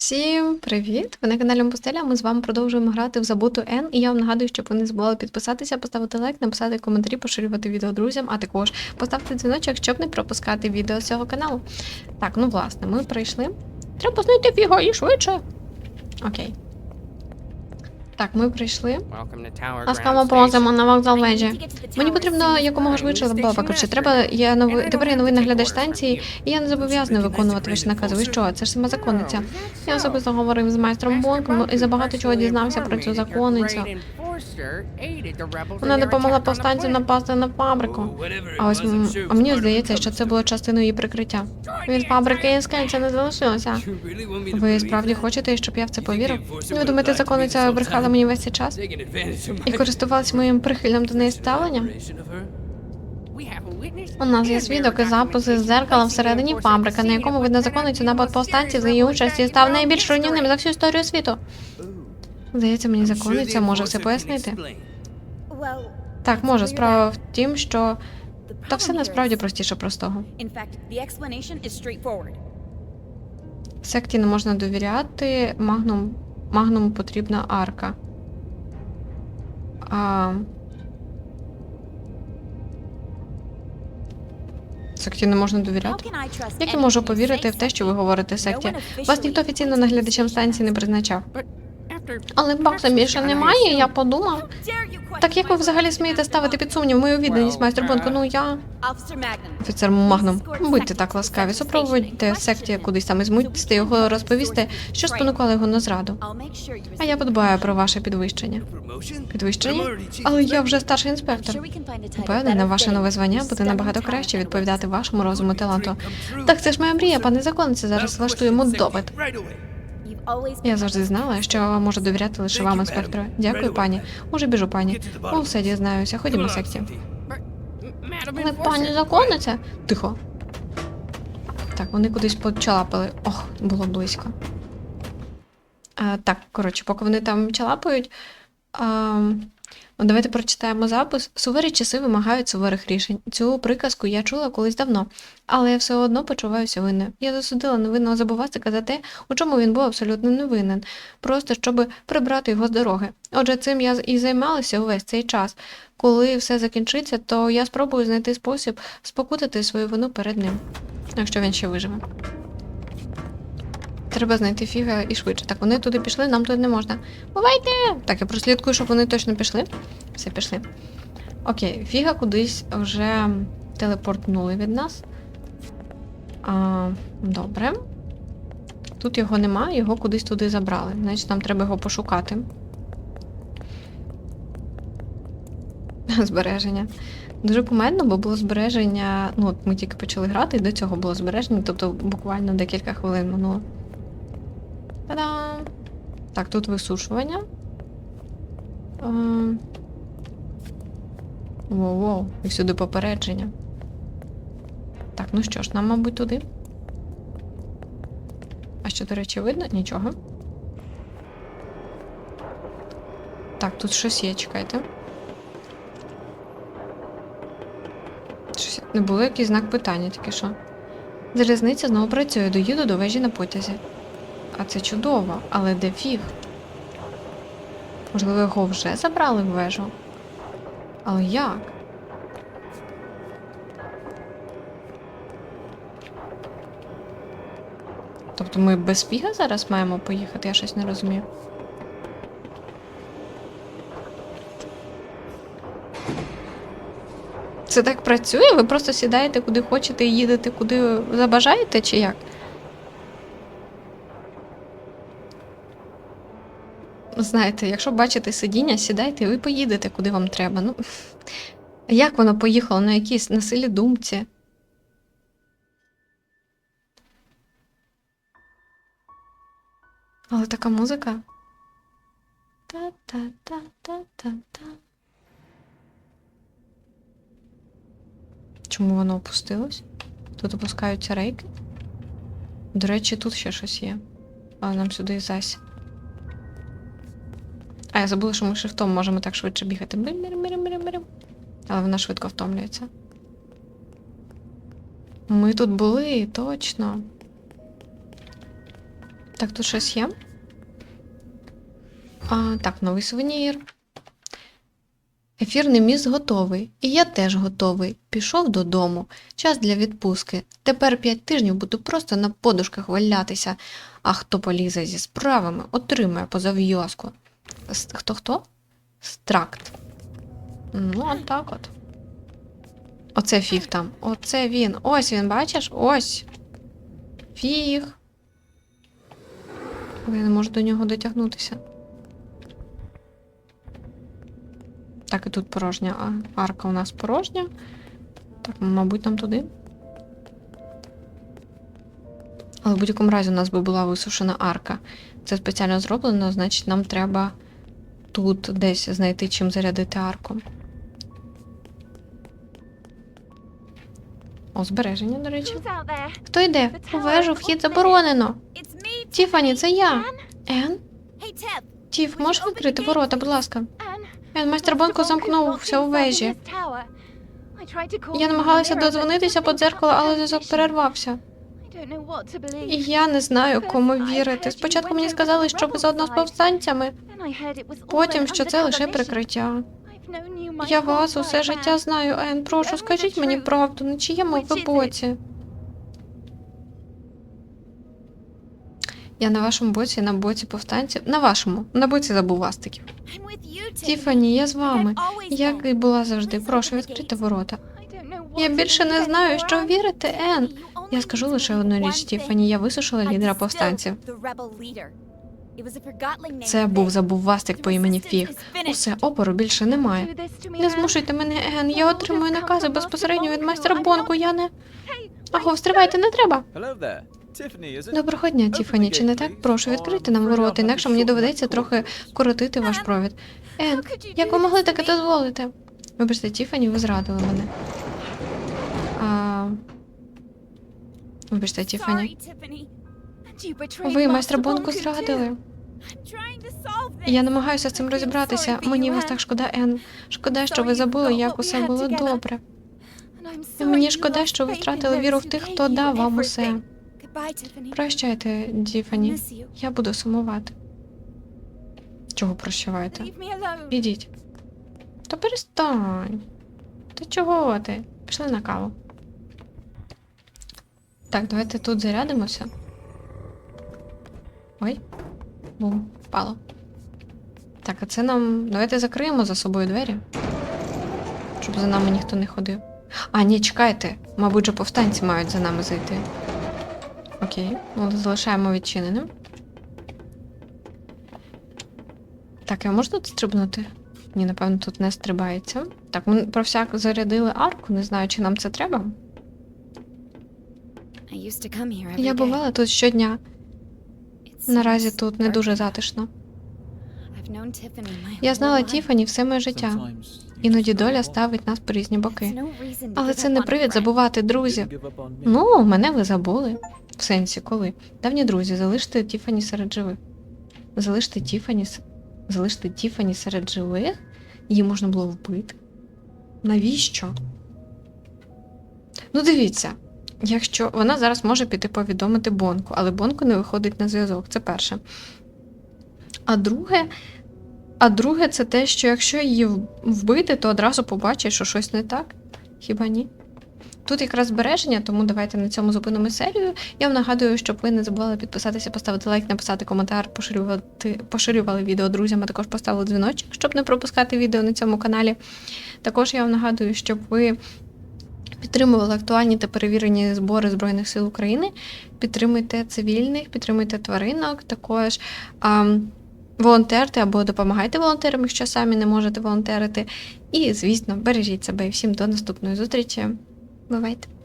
Всім привіт! Ви на каналі Мопустеля. Ми з вами продовжуємо грати в забуту Н. І я вам нагадую, щоб ви не забували підписатися, поставити лайк, написати коментарі, поширювати відео друзям, а також поставити дзвіночок, щоб не пропускати відео з цього каналу. Так, ну власне, ми прийшли. Треба знайти фіго і швидше. Окей. Так, ми прийшли. Ласкаво просимо на вокзал вежі. Мені потрібно якомога швидше баба. Коротше, треба. Я новий тепер я новий наглядач станції, і я не зобов'язаний виконувати ваші накази. Ви що? Це ж сама законниця. Я особисто говорив з майстром Бонком і забагато чого дізнався про цю законницю. Вона допомогла повстанцям напасти на фабрику. А ось а мені здається, що це було частиною її прикриття. Від фабрики і скельця не залишилося. Ви справді хочете, щоб я в це повірив? Ви думаєте, законниця брехала мені весь цей час і користувалась моїм прихильним до неї ставленням? У нас є свідок і записи з зеркала всередині фабрики, на якому видно законницю напад повстанців за її участі став найбільш руйнівним за всю історію світу. Здається, мені законниця може все пояснити. Так, може, справа в тім, що та все насправді простіше простого. Секті не можна довіряти, магнум, магнуму потрібна арка. А... Секті не можна довіряти? Як я можу повірити в те, що ви говорите секті? Вас ніхто офіційно наглядачем станції не призначав. Але бакса більше немає, я подумав. Так як ви взагалі смієте ставити під сумнів мою відданість, майстер Бонко? Ну я. Офіцер Магнум, будьте так ласкаві, супроводьте секті кудись там і змусьте його розповісти, що спонукало його на зраду. А я подбаю про ваше підвищення. Підвищення? Але я вже старший інспектор. Упевнена, ваше нове звання буде набагато краще відповідати вашому розуму таланту. Так це ж моя мрія, пане законце. Зараз влаштуємо допит. Я завжди знала, що можу довіряти лише вам, інспектору. Дякую, пані. Уже біжу, пані. У все дізнаюся. Ходімо, секті. Але пані законниця? Тихо. Так, вони кудись почалапали. Ох, було близько. А, так, коротше, поки вони там чалапають. А, ну, давайте прочитаємо запис. Сувері часи вимагають суворих рішень. Цю приказку я чула колись давно, але я все одно почуваюся винною. Я засудила невинного забувастика за те, у чому він був абсолютно невинен, просто щоб прибрати його з дороги. Отже, цим я і займалася увесь цей час. Коли все закінчиться, то я спробую знайти спосіб спокутати свою вину перед ним, якщо він ще виживе. Треба знайти фіга і швидше. Так, вони туди пішли, нам туди не можна. Бувайте! Так, я прослідкую, щоб вони точно пішли. Все, пішли. Окей, фіга кудись вже телепортнули від нас. А, добре. Тут його нема, його кудись туди забрали. Значить, нам треба його пошукати. Збереження. Дуже кумедно, бо було збереження. Ну, от ми тільки почали грати, і до цього було збереження, тобто буквально декілька хвилин минуло. Та-дам! Так, тут висушування. Ем. Воу-воу, і всюди попередження. Так, ну що ж, нам, мабуть, туди. А що, до речі, видно? Нічого. Так, тут щось є, чекайте. Щось... Не було якийсь знак питання, тільки що. Залізниця знову працює, доїду до вежі на потязі. А це чудово, але де фіг? Можливо, його вже забрали в вежу? Але як? Тобто ми без фіга зараз маємо поїхати, я щось не розумію. Це так працює? Ви просто сідаєте куди хочете і їдете, куди забажаєте, чи як? Знаєте, якщо бачите сидіння, сідайте і ви поїдете, куди вам треба. Ну, як воно поїхало на якійсь на силі думці? Але така музика. Та-та-та-та-та-та. Чому воно опустилось? Тут опускаються рейки. До речі, тут ще щось є. Але нам сюди і зась. А я забула, що ми шифтом можемо так швидше бігати. Але вона швидко втомлюється. Ми тут були, точно. Так, тут щось є. А, так, новий сувенір. Ефірний міст готовий. І я теж готовий. Пішов додому. Час для відпустки. Тепер п'ять тижнів буду просто на подушках валятися. А хто полізе зі справами, отримає по зав'язку. С- Хто хто? Стракт. Ну, от так от. Оце фіг там. Оце він. Ось він, бачиш? Ось. Фіг. Я не можу до нього дотягнутися. Так, і тут порожня арка у нас порожня. Так, мабуть, нам туди. Але в будь-якому разі у нас би була висушена арка. Це спеціально зроблено, значить, нам треба тут десь знайти чим зарядити арку. О, збереження, до речі. Хто йде? У вежу вхід заборонено. Тіфані, це я. Ен? Тіф, можеш відкрити ворота, будь ласка. Ен, майстер Бонко замкнувся у вежі. Я намагалася дозвонитися по дзеркалу, але зв'язок перервався. І я не знаю, кому вірити. Спочатку мені сказали, що ви заодно з повстанцями, потім, що це лише прикриття. Я вас усе життя знаю, Ен. Прошу, скажіть мені правду, на чиєму ви боці? Я на вашому боці, на боці повстанців. На вашому, на боці забувастиків. Тіфані, я з вами. Як і була завжди. Прошу, відкрити ворота. Я більше не знаю, що вірити, Ен. Я скажу лише одну річ, Тіфані. Я висушила лідера повстанців. Це був забувастик по імені Фіг. Усе, опору більше немає. Не змушуйте мене, Ен. Я отримую накази безпосередньо від майстра Бонку. Я не. Аго, стривайте, не треба. Доброго дня, Тіфані. Чи не так? Прошу, відкрити нам ворота, інакше мені доведеться трохи коротити ваш провід. Ен, як ви могли таке дозволити? Вибачте, Тіфані, ви зрадили мене. А... Вибачте, Тіфані. Ви майстра Бонку зрадили. Я намагаюся з цим розібратися. Мені вас так шкода, Ен. Шкода, що ви забули, як усе було добре. І мені шкода, що ви втратили віру в тих, хто дав вам усе. Прощайте, Тіфані. Я буду сумувати. Чого прощаваєте? Ідіть. Та перестань. Та чого ти? Пішли на каву. Так, давайте тут зарядимося. Ой. Бум, впало. Так, а це нам. Давайте закриємо за собою двері. Щоб за нами ніхто не ходив. А, ні, чекайте. Мабуть, же повстанці мають за нами зайти. Окей, ну залишаємо відчиненим. Так, я можу тут стрибнути? Ні, напевно, тут не стрибається. Так, ми про всяк зарядили арку, не знаю, чи нам це треба. Я бувала тут щодня. Наразі тут не дуже затишно. Я знала Тіфані все моє життя. Іноді доля ставить нас по різні боки. Але це не привід забувати друзів. Ну, мене ви забули. В сенсі, коли? Давні друзі, залиште Тіфані серед живих. Залиште Тіфані. Залиште Тіфані серед живих? Її можна було вбити. Навіщо? Ну, дивіться, якщо вона зараз може піти повідомити Бонку, але Бонку не виходить на зв'язок. Це перше. А друге, а друге, це те, що якщо її вбити, то одразу побачить, що щось не так. Хіба ні? Тут якраз збереження, тому давайте на цьому зупинимо серію. Я вам нагадую, щоб ви не забували підписатися, поставити лайк, написати коментар, поширювати, поширювали відео друзям, а також поставили дзвіночок, щоб не пропускати відео на цьому каналі. Також я вам нагадую, щоб ви підтримували актуальні та перевірені збори Збройних сил України. Підтримуйте цивільних, підтримуйте тваринок, також. А, Волонтерте або допомагайте волонтерам, якщо самі не можете волонтерити. І, звісно, бережіть себе і всім до наступної зустрічі. Бувайте!